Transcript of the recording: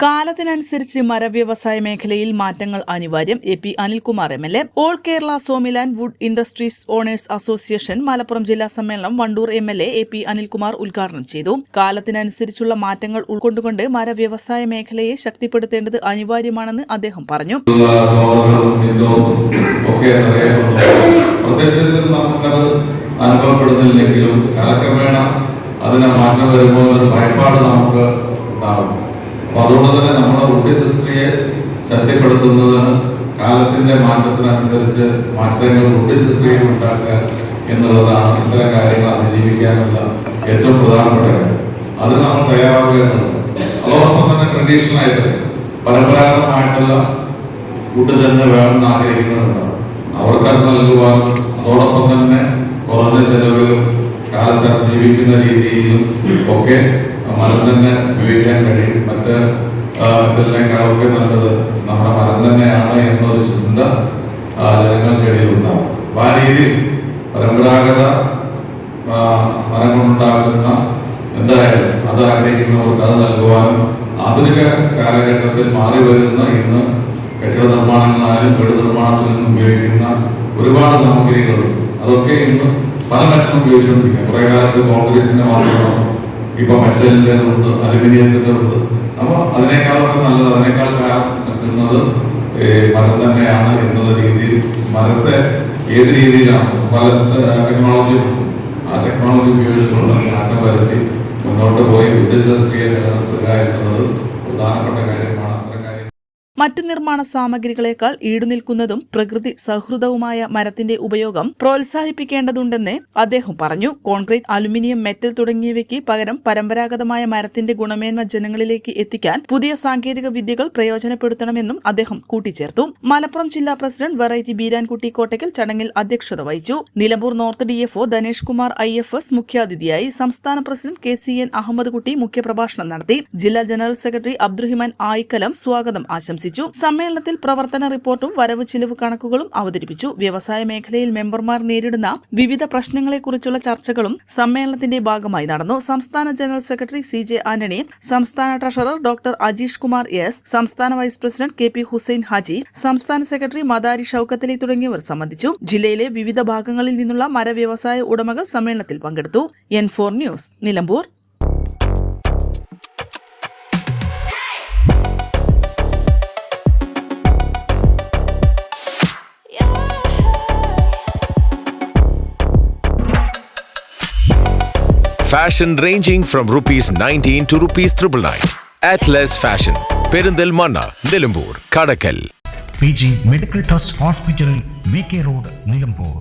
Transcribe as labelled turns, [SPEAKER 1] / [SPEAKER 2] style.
[SPEAKER 1] കാലത്തിനനുസരിച്ച് മരവ്യവസായ മേഖലയിൽ മാറ്റങ്ങൾ അനിവാര്യം. A P Anilkumar M L A. All Kerala sawmill and wood industries owners association Malappuram ജില്ലാ സമ്മേളനം Wandoor M L A A P Anilkumar ഉദ്ഘാടനം ചെയ്തു. കാലത്തിനനുസരിച്ചുള്ള മാറ്റങ്ങൾ ഉൾക്കൊണ്ടുകൊണ്ട് മരവ്യവസായ മേഖലയെ ശക്തിപ്പെടുത്തേണ്ടത് അനിവാര്യമാണെന്ന് അദ്ദേഹം പറഞ്ഞു.
[SPEAKER 2] അനുഭവപ്പെടുന്നില്ലെങ്കിലും കാലക്രമേണ അതിനെ മാറ്റം വരുമ്പോൾ ഒരു ഭയപ്പാട് നമുക്ക് ഉണ്ടാകും അപ്പൊ അതുകൊണ്ട് തന്നെ നമ്മുടെ വുഡ് ഇൻഡസ്ട്രിയെ ശക്തിപ്പെടുത്തുന്നതിന് കാലത്തിന്റെ മാറ്റത്തിനനുസരിച്ച് മാറ്റങ്ങൾ ഇൻഡസ്ട്രിയിൽ ഉണ്ടാക്കുക എന്നുള്ളതാണ് ഇത്തരം കാര്യങ്ങൾ അതിജീവിക്കാനുള്ള ഏറ്റവും പ്രധാനപ്പെട്ട കാര്യം. അതിന് നമ്മൾ തയ്യാറാവുക എന്നുള്ളത് അതോടൊപ്പം തന്നെ ട്രഡീഷണൽ ആയിട്ട് പരമ്പരാഗതമായിട്ടുള്ള ഫുഡ് തന്നെ വേണമെന്ന് ആഗ്രഹിക്കുന്നവരുണ്ടാവും. അവർക്കത് നൽകുവാനും അതോടൊപ്പം തന്നെ കുറഞ്ഞ ചെലവിലും കാലത്ത് ജീവിക്കുന്ന രീതിയിലും ഒക്കെ മരം തന്നെ ഉപയോഗിക്കാൻ കഴിയും. മറ്റ് ഇതിനേക്കാളൊക്കെ നല്ലത് നമ്മുടെ മരം തന്നെയാണ് എന്നൊരു ചിന്ത ജനങ്ങൾക്കിടയിൽ ഉണ്ടാവും അപ്പൊ ആ രീതിയിൽ പരമ്പരാഗത മരം കൊണ്ടുണ്ടാക്കുന്ന എന്തായാലും അത് ആഗ്രഹിക്കുന്നവർക്ക് അത് നൽകുവാനും ആധുനിക കാലഘട്ടത്തിൽ മാറി വരുന്ന ഇന്ന് കെട്ടിട നിർമ്മാണങ്ങളായാലും വീട് നിർമ്മാണത്തിൽ നിന്ന് ഉപയോഗിക്കുന്ന ഒരുപാട് സാമഗ്രികൾ അതൊക്കെ ഇന്ന് പല മറ്റും ഉപയോഗിച്ചുകൊണ്ടിരിക്കുക കുറെ കാലത്ത് കോൺക്രീറ്റിന്റെ മാത്രമാണ്. ഇപ്പൊ മെറ്റലിന്റെ ഉണ്ട് അലുമിനിയത്തിന്റെ ഉണ്ട് അപ്പൊ അതിനേക്കാളൊക്കെ നല്ലത് അതിനേക്കാൾ കാലം നിൽക്കുന്നത് മരം തന്നെയാണ് എന്നുള്ള രീതിയിൽ മരത്തെ ഏത് രീതിയിലാണ്? പല ടെക്നോളജി ആ ടെക്നോളജി ഉപയോഗിച്ചുകൊണ്ട് മാറ്റം വരുത്തി മുന്നോട്ട് പോയി. വുഡ് ഇൻഡസ്ട്രിയെ നിലനിർത്തുക എന്നുള്ളത് പ്രധാനപ്പെട്ട കാര്യമാണ്.
[SPEAKER 1] മറ്റു നിർമ്മാണ സാമഗ്രികളെക്കാൾ ഈടുനിൽക്കുന്നതും പ്രകൃതി സൗഹൃദവുമായ മരത്തിന്റെ ഉപയോഗം പ്രോത്സാഹിപ്പിക്കേണ്ടതുണ്ടെന്ന് അദ്ദേഹം പറഞ്ഞു. കോൺക്രീറ്റ് അലുമിനിയം മെറ്റൽ തുടങ്ങിയവയ്ക്ക് പകരം പരമ്പരാഗതമായ മരത്തിന്റെ ഗുണമേന്മ ജനങ്ങളിലേക്ക് എത്തിക്കാൻ പുതിയ സാങ്കേതിക വിദ്യകൾ പ്രയോജനപ്പെടുത്തണമെന്നും അദ്ദേഹം കൂട്ടിച്ചേർത്തു. മലപ്പുറം ജില്ലാ പ്രസിഡന്റ് വെറൈറ്റി ബീരാൻകുട്ടി കോട്ടയ്ക്കൽ ചടങ്ങിൽ അധ്യക്ഷത വഹിച്ചു. Nilambur north DFO Dhanesh Kumar I F S മുഖ്യാതിഥിയായി സംസ്ഥാന president K C N Ahammed Kutty മുഖ്യപ്രഭാഷണം നടത്തി. ജില്ലാ ജനറൽ സെക്രട്ടറി അബ്ദുറഹിമാൻ ആയിക്കലം സ്വാഗതം ആശംസിച്ചു. സമ്മേളനത്തിൽ പ്രവർത്തന റിപ്പോർട്ടും വരവ് ചിലവ് കണക്കുകളും അവതരിപ്പിച്ചു. വ്യവസായ മേഖലയിൽ മെമ്പർമാർ നേരിടുന്ന വിവിധ പ്രശ്നങ്ങളെക്കുറിച്ചുള്ള ചർച്ചകളും സമ്മേളനത്തിന്റെ ഭാഗമായി നടന്നു. സംസ്ഥാന general secretary C J Antony സംസ്ഥാന treasurer doctor Ajeesh Kumar S സംസ്ഥാന vice president K P Hussain Haji സംസ്ഥാന സെക്രട്ടറി മദാരി ഷൌക്കത്തലി തുടങ്ങിയവർ സംബന്ധിച്ചു. ജില്ലയിലെ വിവിധ ഭാഗങ്ങളിൽ നിന്നുള്ള മരവ്യവസായ ഉടമകൾ സമ്മേളനത്തിൽ പങ്കെടുത്തു. N four news Nilambur.
[SPEAKER 3] Fashion ranging from rupees 19 to rupees 999. Atlas Fashion. Perinthalmanna Nilambur Kadakkal
[SPEAKER 4] P G medical trust hospital V K road Nilambur